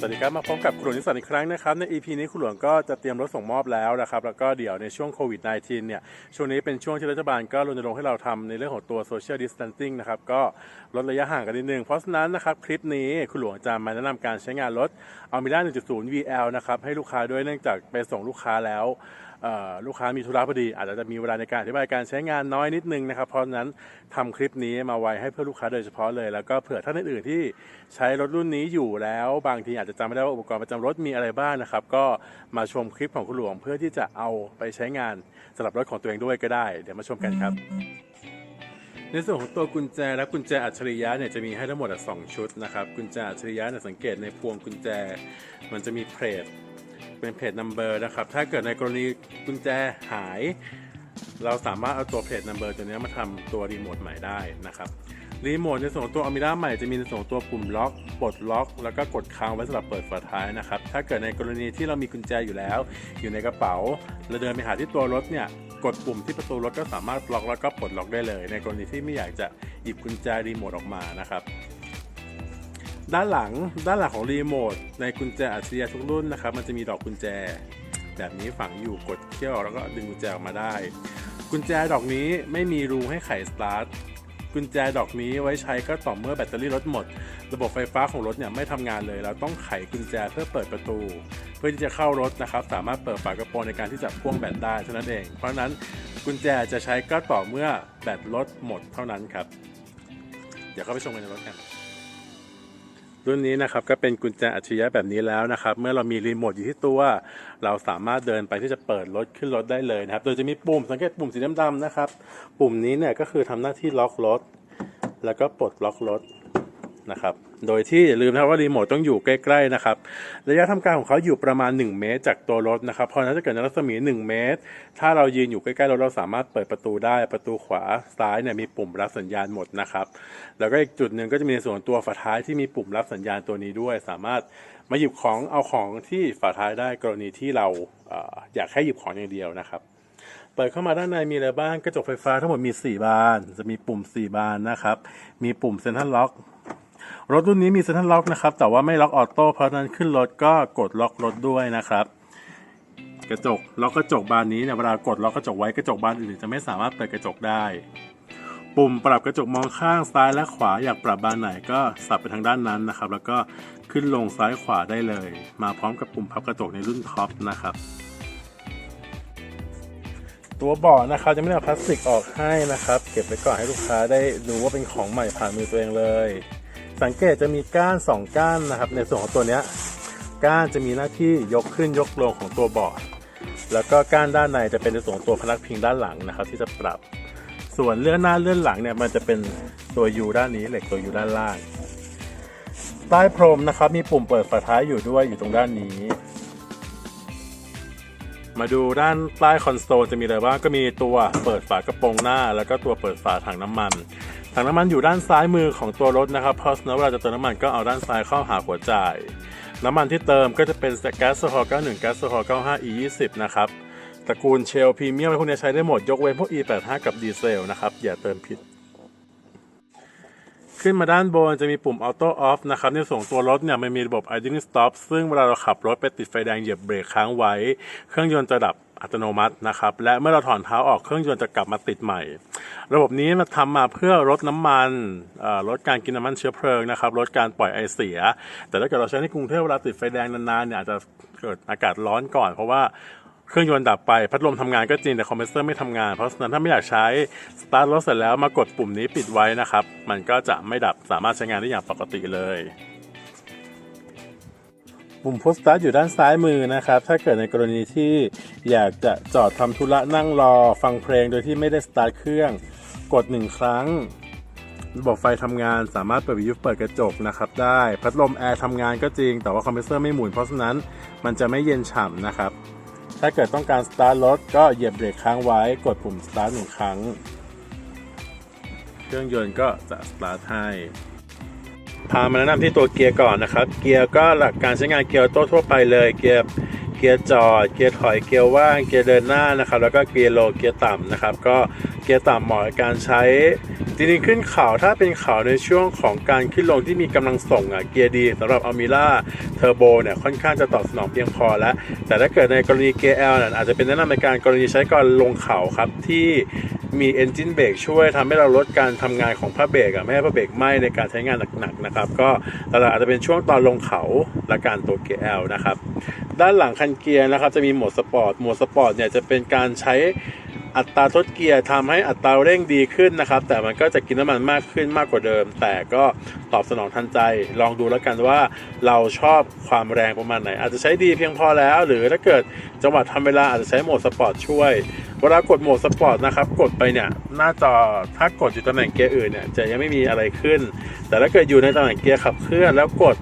สวัสดีครับมาพบกับคุณหลวงนิสสันอีกครั้งนะครับใน EP นี้คุณหลวงก็จะเตรียมรถส่งมอบแล้วนะครับแล้วก็เดี๋ยวในช่วงโควิด -19 เนี่ยช่วงนี้เป็นช่วงที่รัฐบาลก็รณรงค์ให้เราทำในเรื่องของตัว social distancing นะครับก็ลดระยะห่างกันนิดนึง เพราะฉะนั้นนะครับคลิปนี้คุณหลวงจะมาแนะนำการใช้งานรถ a l m i r a 1.0 VL นะครับให้ลูกค้าด้วยเนื่องจากไปส่งลูกค้าแล้ว ลูกค้ามีธุระพอดี อาจจะมีเวลาในการอธิบายการใช้งานน้อยนิดนึงนะครับ เพราะฉะนั้นทำคลิปนี้มาไว้ให้เพื่อลูกค้าโดยเฉพาะเลย แล้วก็เผื่อท่านอื่นๆที่ใช้รถรุ่นนี้อยู่แล้ว บางทีอาจจะจำไม่ได้ว่าอุปกรณ์ประจำรถมีอะไรบ้างนะครับ ก็มาชมคลิปของคุณหลวง เพื่อที่จะเอาไปใช้งานสำหรับรถของตัวเองด้วยก็ได้ เดี๋ยวมาชมกันครับในส่วนของตัวกุญแจและกุญแจอัจฉริยะเนี่ยจะมีให้ทั้งหมดสองชุดนะครับ กุญแจอัจฉริยะเนี่ยสังเกตในพวงกุญแจ มันจะมีเพจ เป็นเพจนัมเบอร์นะครับ ถ้าเกิดในกรณีกุญแจหาย เราสามารถเอาตัวเพจนัมเบอร์ตัวนี้มาทำตัวรีโมทใหม่ได้นะครับรีโมทในส่วนตัวอ m มิ r a ใหม่จะมีในส่วนตัวปุ่มล็อกปลดล็อก แล้วก็กดค้างไว้สำหรับเปิดฝาท้ายนะครับ ถ้าเกิดในกรณีที่เรามีกุญแจอยู่แล้ว อยู่ในกระเป๋าเราเดินไปหาที่ตัวรถเนี่ยกดปุ่มที่ประตูรถก็สามารถล็อกแล้วก็ปลดล็อกได้เลย ในกรณีที่ไม่อยากจะหยิบกุญแจรีโมทออกมานะครับ ด้านหลังด้านหลังของรีโมทในกุญแจอัจฉริยะทุกรุ่นนะครับ มันจะมีดอกกุญแจ แบบนี้ฝังอยู่กดเขี้ยวแล้วก็ดึงกุญแจออกมาได้ กุญแจดอกนี้ไม่มีรูให้ไขสตาร์ทกุญแจดอกนี้ไว้ใช้ก็ต่อเมื่อแบตเตอรี่รถหมด ระบบไฟฟ้าของรถเนี่ยไม่ทำงานเลย เราต้องไขกุญแจเพื่อเปิดประตู เพื่อที่จะเข้ารถนะครับ สามารถเปิดฝากระโปรงในการที่จะพ่วงแบตได้เท่านั้นเอง เพราะฉะนั้นกุญแจจะใช้ก็ต่อเมื่อแบตรถหมดเท่านั้นครับ เดี๋ยวเข้าไปชมกันในรถกัน รุ่นนี้นะครับก็เป็นกุญแจอัจฉริยะแบบนี้แล้วนะครับ เมื่อเรามีรีโมทอยู่ที่ตัว เราสามารถเดินไปที่จะเปิดรถขึ้นรถได้เลยนะครับ โดยจะมีปุ่มสังเกตปุ่มสีดำๆนะครับ ปุ่มนี้เนี่ยก็คือทำหน้าที่ล็อกรถ แล้วก็ปลดล็อกรถ นะครับ โดยที่อย่าลืมนะครับว่ารีโมทต้องอยู่ใกล้ๆนะครับ ระยะทำการของเขาอยู่ประมาณ 1 เมตร จากตัวรถนะครับ เพราะนั้นถ้าเกิดในรัศมี 1 เมตร ถ้าเรายืนอยู่ใกล้ๆรถเราสามารถเปิดประตูได้ ประตูขวาซ้ายเนี่ยมีปุ่มรับสัญญาณหมดนะครับ แล้วก็อีกจุดหนึ่งก็จะมีในส่วนตัวฝาท้ายที่มีปุ่มรับสัญญาณตัวนี้ด้วย สามารถมาหยิบของเอาของที่ฝาท้ายได้กรณีที่เราอยากให้หยิบของอย่างเดียวนะครับเปิดเข้ามาด้านในมีอะไรบ้างกระจกไฟฟ้าทั้งหมดมี 4 บาน จะมีปุ่ม 4 บานนะครับ มีปุ่มเซ็นทรัลล็อก รถรุ่นนี้มีเซ็นทรัลล็อกนะครับ แต่ว่าไม่ล็อกออโต้เพราะนั้นขึ้นรถก็กดล็อกรถด้วยนะครับ กระจกล็อกกระจกบานนี้เนี่ยเวลากดล็อกกระจกไว้กระจกบานอื่นจะไม่สามารถเปิดกระจกได้ ปุ่มปรับกระจกมองข้างซ้ายและขวาอยากปรับบานไหนก็สับไปทางด้านนั้นนะครับ แล้วก็ขึ้นลงซ้ายขวาได้เลย มาพร้อมกับปุ่มพับกระจกในรุ่นท็อปนะครับตัวเบาะนะครับจะไม่ได้เอาพลาสติกออกให้นะครับ เก็บไว้ก่อนให้ลูกค้าได้ดูว่าเป็นของใหม่ผ่านมือตัวเองเลย สังเกตจะมีก้าน 2 ก้านนะครับ ในส่วนของตัวนี้ก้านจะมีหน้าที่ยกขึ้นยกลงของตัวเบาะแล้วก็ก้านด้านในจะเป็นในส่วนของตัวพนักพิงด้านหลังนะครับ ที่จะปรับ ส่วนเลื่อนหน้าเลื่อนหลังเนี่ยมันจะเป็นตัวยูด้านนี้เหล็กตัวยูด้านล่าง ใต้พรมนะครับ มีปุ่มเปิดฝาท้ายอยู่ด้วยอยู่ตรงด้านนี้ มาดูด้านใต้คอนโซลจะมีอะไรบ้างก็มีตัวเปิดฝากระโปรงหน้า แล้วก็ตัวเปิดฝาถังน้ำมัน ถังน้ำมันอยู่ด้านซ้ายมือของตัวรถนะครับเพราะนั้นเวลาจะเติมน้ำมันก็เอาด้านซ้ายเข้าหาหัวจ่าย น้ำมันที่เติมก็จะเป็นแก๊สโซฮอล์91แก๊สโซฮอล์95 E20 นะครับตระกูลเชลพรีเมียมพวกนี้ใช้ได้หมดยกเว้นพวก E85 กับดีเซลนะครับอย่าเติมผิด ขึ้นมาด้านบนจะมีปุ่ม Auto Off นะครับในส่วนของตัวรถเนี่ยมันมีระบบ Idling Stop ซึ่งเวลาเราขับรถไปติดไฟแดงเหยียบเบรกค้างไว้ เครื่องยนต์จะดับ อัตโนมัตินะครับ และเมื่อเราถอนเท้าออกเครื่องยนต์จะกลับมาติดใหม่ ระบบนี้มาทำมาเพื่อลดน้ำมันลดการกินน้ำมันเชื้อเพลิงนะครับลดการปล่อยไอเสีย แต่ถ้าเกิดเราใช้ในกรุงเทพเวลาติดไฟแดงนานๆเนี่ยอาจจะเกิดอากาศร้อนก่อน เพราะว่าเครื่องยนต์ดับไป พัดลมทำงานก็จริงแต่คอมเพรสเซอร์ไม่ทำงาน เพราะฉะนั้นถ้าไม่อยากใช้สตาร์ทรถเสร็จแล้วมากดปุ่มนี้ปิดไว้นะครับ มันก็จะไม่ดับสามารถใช้งานได้อย่างปกติเลย ปุ่มพุชสตาร์ทอยู่ด้านซ้ายมือนะครับ ถ้าเกิดในกรณีที่อยากจะจอดทำธุระนั่งรอ ฟังเพลงโดยที่ไม่ได้สตาร์ทเครื่อง กดหนึ่งครั้ง ระบบไฟทำงานสามารถเปิดวิทยุเปิดกระจกนะครับได้ พัดลมแอร์ทำงานก็จริง แต่ว่าคอมเพรสเซอร์ไม่หมุน เพราะฉะนั้นมันจะไม่เย็นฉ่ำนะครับ ถ้าเกิดต้องการสตาร์ทรถก็เหยียบเบรกค้างไว้ กดปุ่มสตาร์ทหนึ่งครั้ง เครื่องยนต์ก็จะสตาร์ทให้ พามาแนะนำที่ตัวเกียร์ก่อนนะครับ เกียร์ก็หลักการใช้งานเกียร์โต้ทั่วไปเลย เกียร์เกียร์จอด เกียร์ถอย เกียร์ว่าง เกียร์เดินหน้านะครับ แล้วก็เกียร์โล เกียร์ต่ำนะครับ ก็เกียร์ต่ำเหมาะกับการใช้ จริงๆขึ้นเขาถ้าเป็นเขาในช่วงของการขึ้นลงที่มีกำลังส่งอะ เกียร์ดีสำหรับอ l มิล่าเทอร์โบเนี่ย ค่อนข้างจะตอบสนองเพียงพอแล้ว แต่ถ้าเกิดในกรณีเกียร์ L เนี่ยอาจจะเป็นแนะนำในการกรณีใช้ก่อนลงเขาครับที่ มี engine brake ช่วยทำให้เราลดการทำงานของผ้าเบรกอะไม่ให้ผ้าเบรกไหม้ในการใช้งานหนักๆนะครับ ก็ตลาดอาจจะเป็นช่วงตอนลงเขาและการตัวเกียร์ L นะครับ ด้านหลังคันเกียร์นะครับจะมีโหมดสปอร์ตโหมดสปอร์ตเนี่ยจะเป็นการใช้ อัตราทดเกียร์ทำให้อัตราเร่งดีขึ้นนะครับ แต่มันก็จะกินน้ำมันมากขึ้นมากกว่าเดิม แต่ก็ตอบสนองทันใจ ลองดูแล้วกันว่าเราชอบความแรงประมาณไหน อาจจะใช้ดีเพียงพอแล้ว หรือถ้าเกิดจังหวะทำเวลาอาจจะใช้โหมดสปอร์ตช่วย เวลากดโหมดสปอร์ตนะครับ กดไปเนี่ยหน้าจอถ้ากดอยู่ตำแหน่งเกียร์อื่นเนี่ยจะยังไม่มีอะไรขึ้น แต่ถ้าเกิดอยู่ในตำแหน่งเกียร์ขับเคลื่อนแล้วกด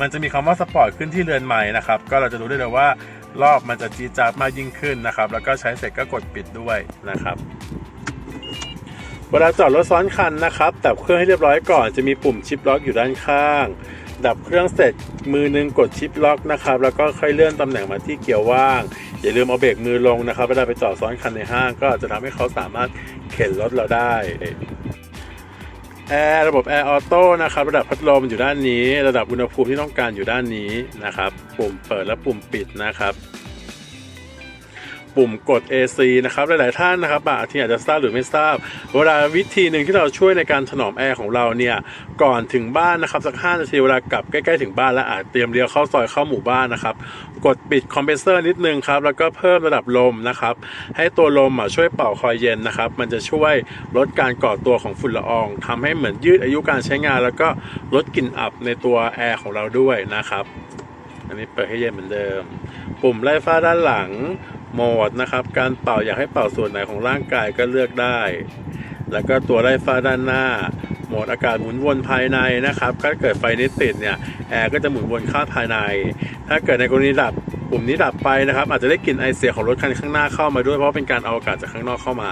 มันจะมีคำว่าสปอร์ตขึ้นที่เรือนใหม่นะครับ ก็เราจะรู้ได้เลยว่า รอบมันจะจีดจาดมากยิ่งขึ้นนะครับ แล้วก็ใช้เสร็จก็กดปิดด้วยนะครับเวลาจอดรถซ้อนคันนะครับดับเครื่องให้เรียบร้อยก่อนจะมีปุ่มชิปล็อกอยู่ด้านข้าง ดับเครื่องเสร็จมือหนึงกดชิปล็อกนะครับ แล้วก็ค่อยเลื่อนตำแหน่งมาที่เกียร์ว่าง อย่าลืมเอาเบรกมือลงนะครับเวลาไปจอดซ้อนคันในห้างก็จะทำให้เขาสามารถเข็นรถเราได้ แอร์ระบบแอร์ออโต้นะครับระดับพัดลมอยู่ด้านนี้ ระดับอุณหภูมิที่ต้องการอยู่ด้านนี้นะครับ ปุ่มเปิดและปุ่มปิดนะครับ ปุ่มกด AC นะครับหลาย ๆ ท่านนะครับบางทีอาจจะทราบหรือไม่ทราบ เวลาวิธีหนึ่งที่เราช่วยในการถนอมแอร์ของเราเนี่ยก่อนถึงบ้านนะครับสัก5นาทีเวลากลับใกล้ ๆ ถึงบ้านแล้วอาจเตรียมเลี้ยวเข้าซอยเข้าหมู่บ้านนะครับกดปิดคอมเพรสเซอร์นิดนึงครับแล้วก็เพิ่มระดับลมนะครับให้ตัวลมช่วยเป่าคอยเย็นนะครับมันจะช่วยลดการก่อตัวของฝุ่นละอองทำให้เหมือนยืดอายุการใช้งาน แล้วก็ลดกลิ่นอับในตัวแอร์ของเราด้วยนะครับอันนี้เปิดให้เย็นเหมือนเดิม ปุ่มไล่ฟ้าด้านหลัง โหมดนะครับ การเป่าอยากให้เป่าส่วนไหนของร่างกายก็เลือกได้ แล้วก็ตัวไล่ฟ้าด้านหน้า โหมดอากาศหมุนวนภายในนะครับถ้าเกิดไฟนี้ติดเนี่ยแอร์ก็จะหมุนวนเข้าภายใน ถ้าเกิดในกรณีดับปุ่มนี้ดับไปนะครับ อาจจะได้กลิ่นไอเสียของรถคันข้างหน้าเข้ามาด้วยเพราะเป็นการเอาอากาศจากข้างนอกเข้ามา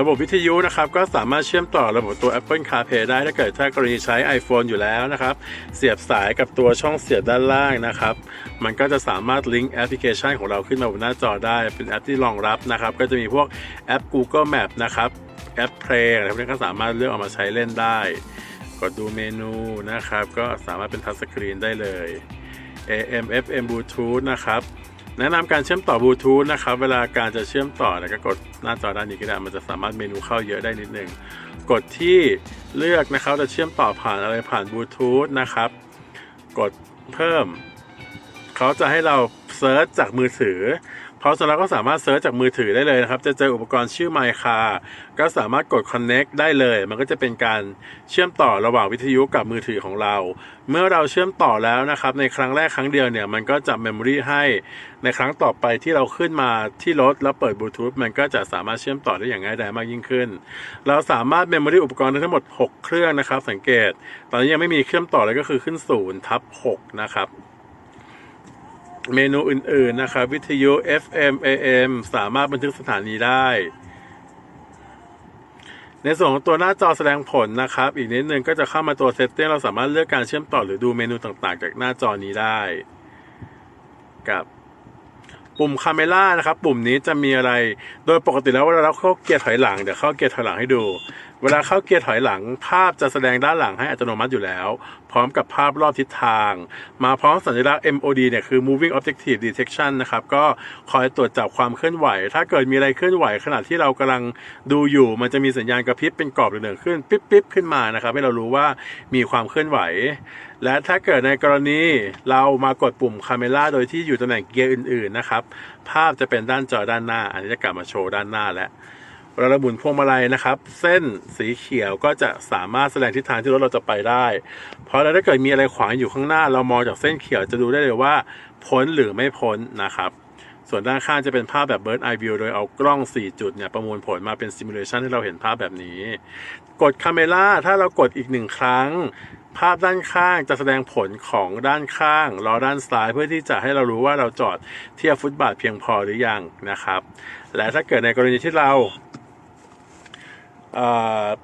ระบบวิทยุนะครับก็สามารถเชื่อมต่อระบบตัว Apple CarPlay ได้ถ้าเกิดถ้ากรณีใช้ iPhone อยู่แล้วนะครับ เสียบสายกับตัวช่องเสียบด้านล่างนะครับ มันก็จะสามารถลิงก์แอปพลิเคชันของเราขึ้นมาบนหน้าจอได้เป็นแอปที่รองรับนะครับ ก็จะมีพวกแอป Google Map นะครับแอป Play อะไรพวกนี้ก็สามารถเลือกเอามาใช้เล่นได้ กดดูเมนูนะครับ ก็สามารถเป็นทัชสกรีนได้เลย AM FM Bluetooth นะครับ แนะนำการเชื่อมต่อบลูทูธนะครับเวลาการจะเชื่อมต่อเนี่ยก็กดหน้าจอด้านนี้ก็ได้มันจะสามารถเมนูเข้าเยอะได้นิดนึงกดที่เลือกนะครับจะเชื่อมต่อผ่านอะไรผ่านบลูทูธนะครับ กดเพิ่ม เขาจะให้เราเซิร์ชจากมือถือ เพราะฉะนั้นก็สามารถเซิร์ชจากมือถือได้เลยนะครับ จะเจออุปกรณ์ชื่อ m y c a r ก็สามารถกด Connect ได้เลย มันก็จะเป็นการเชื่อมต่อระหว่างวิทยุกับมือถือของเรา เมื่อเราเชื่อมต่อแล้วนะครับ ในครั้งแรกครั้งเดียวเนี่ย มันก็จะเมมโมรีให้ ในครั้งต่อไปที่เราขึ้นมาที่รถแล้วเปิดบลูทูธมันก็จะสามารถเชื่อมต่อได้อย่างง่ายดายมากยิ่งขึ้น เราสามารถเมมโมรีอุปกรณ์ได้ทั้งหมด 6 เครื่องนะครับ สังเกต ตอนนี้ยังไม่มีเชื่อมต่อเลยก็คือขึ้น0ทับ6นะครับ เมนูอื่นๆนะครับวิทยุ FM AM สามารถบันทึกสถานีได้ ในส่วนของตัวหน้าจอแสดงผลนะครับ อีกนิดนึงก็จะเข้ามาตัวเซตติ้งเราสามารถเลือกการเชื่อมต่อหรือดูเมนูต่างๆ จากหน้าจอนี้ได้ กับปุ่มคาเมล่านะครับ ปุ่มนี้จะมีอะไร โดยปกติแล้วเวลาเราเข้าเกียร์ถอยหลังเดี๋ยวเข้าเกียร์ถอยหลังให้ดูเวลาเข้าเกียร์ถอยหลัง ภาพจะแสดงด้านหลังให้อัตโนมัติอยู่แล้ว พร้อมกับภาพรอบทิศทาง มาพร้อมสัญลักษณ์ MOD เนี่ยคือ Moving Objective Detection นะครับ ก็คอยตรวจจับความเคลื่อนไหว ถ้าเกิดมีอะไรเคลื่อนไหวขณะที่เรากำลังดูอยู่ มันจะมีสัญญาณกระพริบเป็นกรอบเหลืองๆขึ้นปิ๊บปิ๊บขึ้นมานะครับ ให้เรารู้ว่ามีความเคลื่อนไหว และถ้าเกิดในกรณีเรามากดปุ่มคาเมล่าโดยที่อยู่ตำแหน่งเกียร์อื่น ๆ นะครับ ภาพจะเป็นด้านจอด้านหน้า อันนี้จะกลับมาโชว์ด้านหน้าแล้ว เวลาราหมุนพวงมาลัยนะครับ เส้นสีเขียวก็จะสามารถแสดงทิศทางที่รถเราจะไปได้ เพราะถ้าเกิดมีอะไรขวางอยู่ข้างหน้า เรามองจากเส้นเขียวจะดูได้เลยว่าพ้นหรือไม่พ้นนะครับ ส่วนด้านข้างจะเป็นภาพแบบ Bird Eye View โดยเอากล้อง 4 จุดเนี่ยประมวลผลมาเป็นซิมูเลชันให้เราเห็นภาพแบบนี้ กดคาเมล่าถ้าเรากดอีกหนึ่งครั้ง ภาพด้านข้างจะแสดงผลของด้านข้างล้อด้านซ้ายเพื่อที่จะให้เรารู้ว่าเราจอดเทียบฟุตบาทเพียงพอหรือยังนะครับ และถ้าเกิดในกรณีที่เรา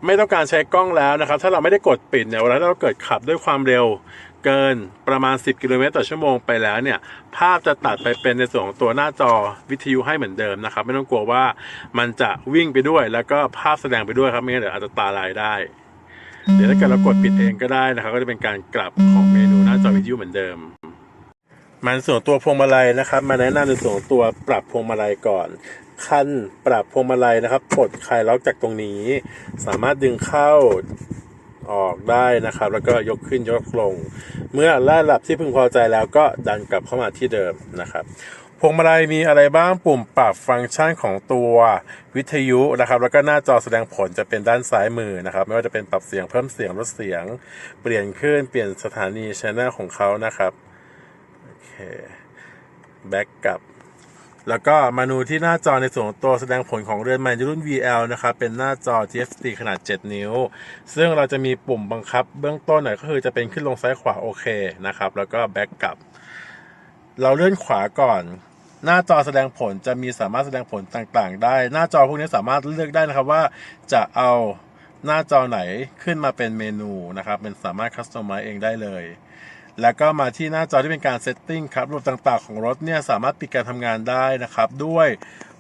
ไม่ต้องการใช้กล้องแล้วนะครับ ถ้าเราไม่ได้กดปิดเนี่ยเวลาเราเกิดขับด้วยความเร็วเกินประมาณ 10 กิโลเมตรต่อชั่วโมงไปแล้วเนี่ย ภาพจะตัดไปเป็นในส่วนของตัวหน้าจอวิทยุให้เหมือนเดิมนะครับ ไม่ต้องกลัวว่ามันจะวิ่งไปด้วย แล้วก็ภาพแสดงไปด้วยครับ ไม่งั้นเดี๋ยวอาจจะตาลายได้ เดี๋ยวถ้าเกิดเรากดปิดเองก็ได้นะครับ ก็จะเป็นการกลับของเมนูหน้าจอวิทยุเหมือนเดิมมันส่วนตัวพวงมาลัยนะครับ มาแนะนำในส่วนตัวปรับพวงมาลัยก่อน คันปรับพวงมาลัยนะครับปลดคลายล็อกจากตรงนี้ สามารถดึงเข้าออกได้นะครับ แล้วก็ยกขึ้นยกลง เมื่อระดับที่พึงพอใจแล้วก็ดันกลับเข้ามาที่เดิมนะครับพวงมาลัยมีอะไรบ้างปุ่มปรับฟังก์ชันของตัววิทยุนะครับ แล้วก็หน้าจอแสดงผลจะเป็นด้านซ้ายมือนะครับ ไม่ว่าจะเป็นปรับเสียงเพิ่มเสียงลดเสียง เปลี่ยนคลื่นเปลี่ยนสถานีชแนลของเขานะครับ โอเค แบ็กกลับ แล้วก็มาดูที่หน้าจอในส่วนตัวแสดงผลของเรือนใหม่รุ่น VL นะครับ เป็นหน้าจอ TFT ขนาด 7 นิ้ว ซึ่งเราจะมีปุ่มบังคับเบื้องต้นหน่อยก็คือจะเป็นขึ้นลงซ้ายขวาโอเคนะครับ แล้วก็แบ็กกลับ เราเลื่อนขวาก่อน หน้าจอแสดงผลจะมีสามารถแสดงผลต่างๆ ได้ หน้าจอพวกนี้สามารถเลือกได้นะครับว่าจะเอาหน้าจอไหนขึ้นมาเป็นเมนูนะครับ เป็นสามารถคัสตอมไมซ์เองได้เลย แล้วก็มาที่หน้าจอที่เป็นการเซตติ้งครับระบบต่างๆของรถเนี่ยสามารถปิดการทำงานได้นะครับ ด้วย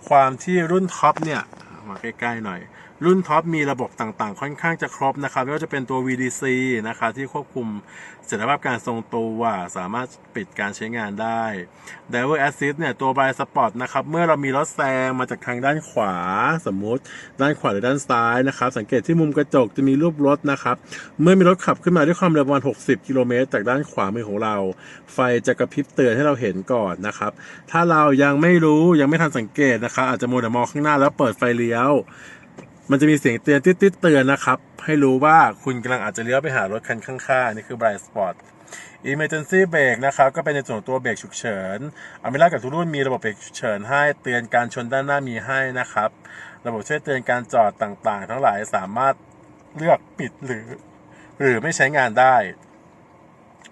ความที่รุ่นท็อปเนี่ยมาใกล้ๆหน่อย รุ่นท็อปมีระบบต่างๆ ค่อนข้างจะครบนะครับไม่ว่าจะเป็นตัว VDC นะครับที่ควบคุมเสถียรภาพการทรงตัวสามารถปิดการใช้งานได้ Driver Assist เนี่ยตัว Blind Spot นะครับเมื่อเรามีรถแซงมาจากทางด้านขวา สมมุติ ด้านขวาหรือด้านซ้ายนะครับสังเกตที่มุมกระจกจะมีรูปรถนะครับเมื่อมีรถขับขึ้นมาด้วยความเร็วประมาณ 60 กิโลเมตรจากด้านขวามือของเรา ไฟจะกระพริบเตือนให้เราเห็นก่อนนะครับถ้าเรายังไม่รู้ยังไม่ทันสังเกตนะครับอาจจะโมัวแต่มองข้างหน้าแล้วเปิดไฟเลี้ยว มันจะมีเสียงเตือนติดๆเตือนนะครับ ให้รู้ว่าคุณกำลังอาจจะเลี้ยวไปหารถคันข้างๆ นี่คือ Bright Spot Emergency Brake นะครับ ก็เป็นในส่วนของตัวเบรกฉุกเฉินอเมร่ากับทุกรุ่นมีระบบเบรกฉุกเฉินให้เตือนการชนด้านหน้ามีให้นะครับ ระบบช่วยเตือนการจอดต่างๆ ทั้งหลายสามารถเลือกปิดหรือ หรือไม่ใช้งานได้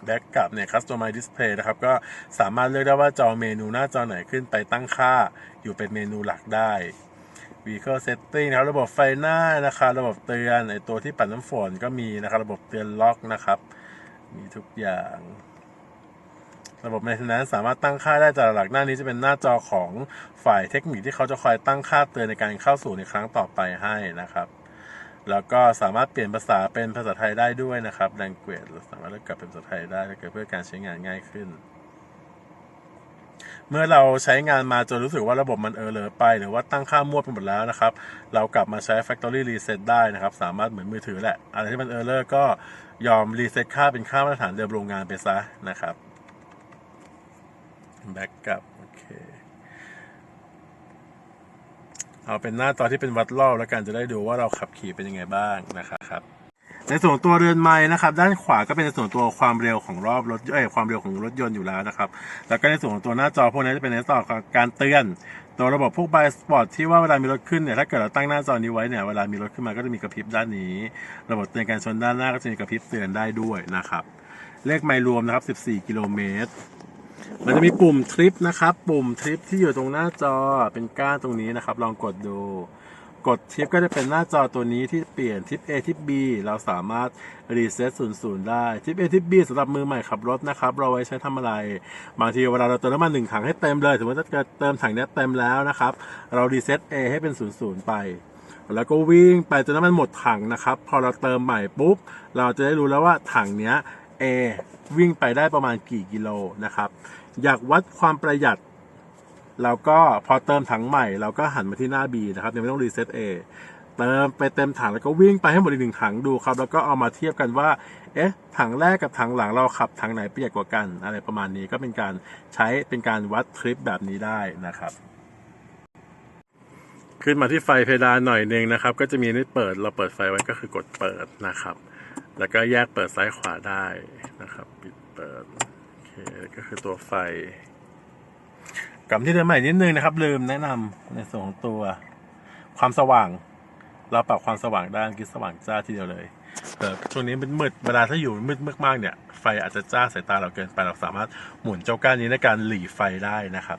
แบ็กกับเนี่ย Customize Display นะครับ ก็สามารถเลือกได้ว่าจอเมนูหน้าจอไหนขึ้นไปตั้งค่าอยู่เป็นเมนูหลักได้ Vehicle Setting นะครับ ระบบไฟหน้านะครับระบบเตือนไอตัวที่ปัดน้ำฝนก็มีนะครับ ระบบเตือนล็อกนะครับ มีทุกอย่าง ระบบ Maintenance สามารถตั้งค่าได้จากหลักหน้านี้จะเป็นหน้าจอของฝ่ายเทคนิคที่เขาจะคอยตั้งค่าเตือนในการเข้าสู่ในครั้งต่อไปให้นะครับแล้วก็สามารถเปลี่ยนภาษาเป็นภาษาไทยได้ด้วยนะครับ language เราสามารถเลือกกลับเป็นภาษาไทยได้เกิดเพื่อการใช้งานง่ายขึ้น เมื่อเราใช้งานมาจนรู้สึกว่าระบบมันเออเลอไป หรือว่าตั้งค่ามั่วไปหมดแล้วนะครับ เรากลับมาใช้ factory reset ได้นะครับ สามารถเหมือนมือถือแหละ อะไรที่มันเออเลอก็ยอมรีเซ็ตค่าเป็นค่ามาตรฐานเดิมโรงงานไปซะนะครับ backup โอเคเอาเป็นหน้าจอที่เป็นวัดรอบแล้วกันจะได้ดูว่าเราขับขี่เป็นยังไงบ้างนะครับ ในส่วนตัวเรือนไม้นะครับ ด้านขวาก็เป็นในส่วนตัวความเร็วของรอบรถเอ้ยความเร็วของรถยนต์อยู่แล้วนะครับ แล้วก็ในส่วนของตัวหน้าจอพวกนี้จะเป็นในส่วนของการเตือน ตัวระบบพวกไบสปอร์ตที่ว่าเวลามีรถขึ้นเนี่ยถ้าเกิดเราตั้งหน้าจอนี้ไว้เนี่ยเวลามีรถขึ้นมาก็จะมีกระพริบด้านนี้ ระบบเตือนการชนด้านหน้าก็จะมีกระพริบเตือนได้ด้วยนะครับเลขไมล์รวมนะครับ 14 กิโลเมตรมันจะมีปุ่มทริปนะครับ ปุ่มทริปที่อยู่ตรงหน้าจอเป็นก้านตรงนี้นะครับ ลองกดดู กดทริปก็จะเป็นหน้าจอตัวนี้ที่เปลี่ยนทริป A ทริป B เราสามารถรีเซ็ต00ได้ทริป A ทริป B สำหรับมือใหม่ขับรถนะครับ เราไว้ใช้ทำอะไร บางทีเวลาเราเติมน้ำมันหนึ่งถังให้เต็มเลย สมมติถ้าเกิดเติมถังนี้เต็มแล้วนะครับ เรารีเซ็ต A ให้เป็น00ไป แล้วก็วิ่งไปจนน้ำมันหมดถังนะครับ พอเราเติมใหม่ปุ๊บ เราจะได้รู้แล้วว่าถังเนี้ย A วิ่งไปได้ประมาณกี่กิโลนะครับ อยากวัดความประหยัด เราก็พอเติมถังใหม่เราก็หันมาที่หน้า B นะครับยังไม่ต้องรีเซ็ต A เติมไปเต็มถังแล้วก็วิ่งไปให้หมดอีกหนึ่งถังดูครับ แล้วก็เอามาเทียบกันว่า เอ๊ะ ถังแรกกับถังหลังเราขับถังไหนประหยัดกว่ากัน อะไรประมาณนี้ก็เป็นการใช้เป็นการวัดทริปแบบนี้ได้นะครับ ขึ้นมาที่ไฟเพดานหน่อยหนึงนะครับ ก็จะมีนี่เปิดเราเปิดไฟไว้ก็คือกดเปิดนะครับ แล้วก็แยกเปิดซ้ายขวาได้นะครับ ปิดเปิดโอเคก็คือตัวไฟ กลับที่เดิมใหม่นิดนึงนะครับ ลืมแนะนำในส่วนของตัวความสว่าง เราปรับความสว่างได้เมื่อกี้สว่างจ้าทีเดียวเลยแต่ช่วงนี้มันมืดเวลาถ้าอยู่มืดมากๆเนี่ย ไฟอาจจะจ้าสายตาเราเกินไปเราสามารถหมุนเจ้าก้านนี้ในการหลีไฟได้นะครับ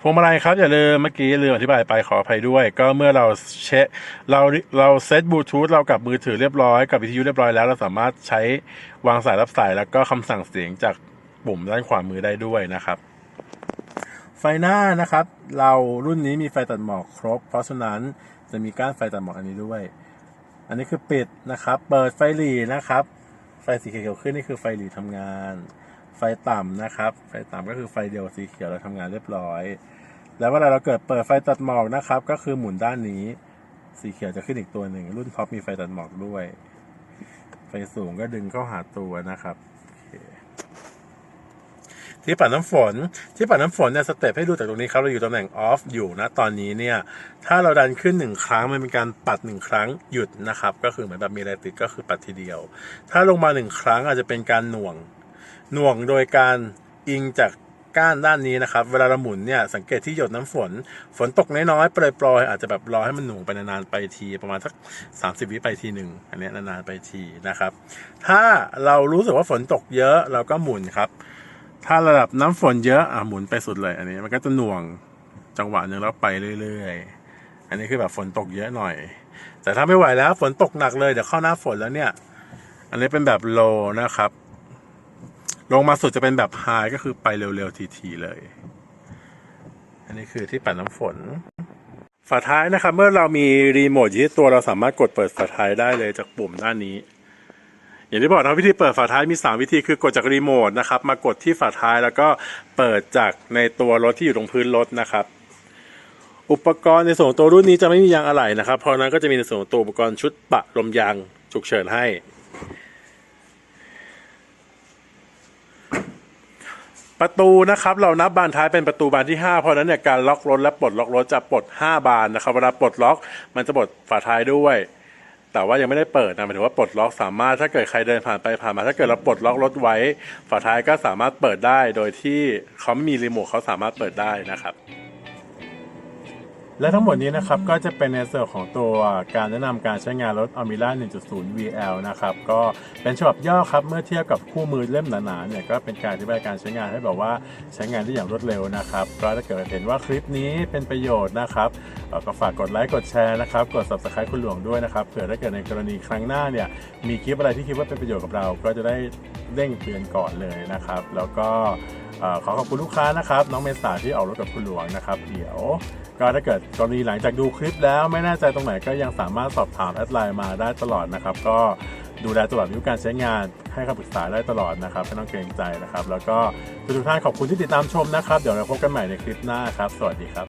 พวงมาลัยครับอย่าลืมเมื่อกี้ลืมอธิบายไปขออภัยด้วย ก็เมื่อเราเชะเราเราเซตบลูทูธเรากับมือถือเรียบร้อยกับวิทยุเรียบร้อยแล้วเราสามารถใช้วางสายรับสายแล้วก็คำสั่งเสียงจาก ปุ่มด้านขวามือได้ด้วยนะครับ ไฟหน้านะครับ เรารุ่นนี้มีไฟตัดหมอกครบ เพราะฉะนั้นจะมีก้านไฟตัดหมอกอันนี้ด้วย อันนี้คือปิดนะครับ เปิดไฟหลีนะครับ ไฟสีเขียวขึ้นนี่คือไฟหลีทำงาน ไฟต่ำนะครับ ไฟต่ำก็คือไฟเดียวสีเขียวเราทำงานเรียบร้อย แล้วเวลาเราเกิดเปิดไฟตัดหมอกนะครับ ก็คือหมุนด้านนี้ สีเขียวจะขึ้นอีกตัวหนึ่ง รุ่นท็อปมีไฟตัดหมอกด้วย ไฟสูงก็ดึงเข้าหาตัวนะครับโอเค ที่ปัดน้ำฝน ที่ปัดน้ำฝนเนี่ยสเต็ปให้ดูจากตรงนี้ครับเราอยู่ตำแหน่งออฟอยู่นะตอนนี้เนี่ยถ้าเราดันขึ้นหนึ่งครั้งมันเป็นการปัดหนึ่งครั้งหยุดนะครับก็คือเหมือนแบบมีอะไรติดก็คือปัดทีเดียว ถ้าลงมาหนึ่งครั้งอาจจะเป็นการหน่วงหน่วงโดยการอิงจากก้านด้านนี้นะครับ เวลาเราหมุนเนี่ยสังเกตที่หยดน้ำฝน ฝนตกน้อยๆปล่อยๆอาจจะแบบรอให้มันหน่วงไปนานๆไปทีประมาณสัก 30 วิไปทีหนึ่งอันนี้นานๆไปทีนะครับ ถ้าเรารู้สึกว่าฝนตกเยอะเราก็หมุนครับ ถ้าระดับน้ำฝนเยอะอะหมุนไปสุดเลย อันนี้มันก็จะหน่วงจังหวะหนึ่งแล้วไปเรื่อยๆ อันนี้คือแบบฝนตกเยอะหน่อย แต่ถ้าไม่ไหวแล้วฝนตกหนักเลยเดี๋ยวเข้าหน้าฝนแล้วเนี่ย อันนี้เป็นแบบโลนะครับ ลงมาสุดจะเป็นแบบไฮก็คือไปเร็วๆทีๆเลย อันนี้คือที่ปัดน้ำฝน ฝาท้ายนะครับ เมื่อเรามีรีโมทอยู่ที่ตัวเราสามารถกดเปิดฝาท้ายได้เลยจากปุ่มด้านนี้ อย่างที่บอกนะวิธีเปิดฝาท้ายมี 3 วิธีคือกดจากรีโมทนะครับมากดที่ฝาท้ายแล้วก็เปิดจากในตัวรถที่อยู่ตรงพื้นรถนะครับ อุปกรณ์ในส่วนของตัวรุ่นนี้จะไม่มียางอะไหล่นะครับ เพราะนั้นก็จะมีในส่วนของตัวอุปกรณ์ชุดปะลมยางฉุกเฉินให้ ประตูนะครับเรานับบานท้ายเป็นประตูบานที่ 5 เพราะฉะนั้นเนี่ยการล็อกรถและปลดล็อกรถจะปลด 5 บานนะครับเวลาปลดล็อกมันจะปลดฝาท้ายด้วย แต่ว่ายังไม่ได้เปิดนะหมายถึงว่าปลดล็อกสามารถถ้าเกิดใครเดินผ่านไปผ่านมา ถ้าเกิดเราปลดล็อกรถไว้ ฝาท้ายก็สามารถเปิดได้ โดยที่เขาไม่มีรีโมทเขาสามารถเปิดได้นะครับ และทั้งหมดนี้นะครับก็จะเป็นในส่วนของตัวการแนะนำการใช้งานรถ a m i l a 1.0 VL นะครับก็เป็นฉบับย่อครับเมื่อเทียบกับคู่มือเล่มหนาๆเนี่ยก็เป็นการอธิบายการใช้งานให้แบบว่าใช้งานได้อย่างรวดเร็วนะครับก็ถ้าเกิดเห็นว่าคลิปนี้เป็นประโยชน์นะครับก็ฝากกดไลค์กดแชร์นะครับกด subscribe คุณหลวงด้วยนะครับเผื่อถ้าเกิดในกรณีครั้งหน้าเนี่ยมีคลิปอะไรที่คิดว่าเป็นประโยชน์กับเรา ก็จะได้เด้งเตือนก่อนเลยนะครับ แล้วก็ ขอขอบคุณลูกค้านะครับ น้องเมษาที่ออกรถกับคุณหลวงนะครับเดี๋ยวก็ถ้าเกิดกรณีหลังจากดูคลิปแล้วไม่แน่ใจตรงไหนก็ยังสามารถสอบถามแอดไลน์มาได้ตลอดนะครับ ก็ดูแลตลอดอายุการใช้งานให้คำปรึกษาได้ตลอดนะครับไม่ต้องเกรงใจนะครับ แล้วก็ทุกท่านขอบคุณที่ติดตามชมนะครับ เดี๋ยวเราพบกันใหม่ในคลิปหน้าครับ สวัสดีครับ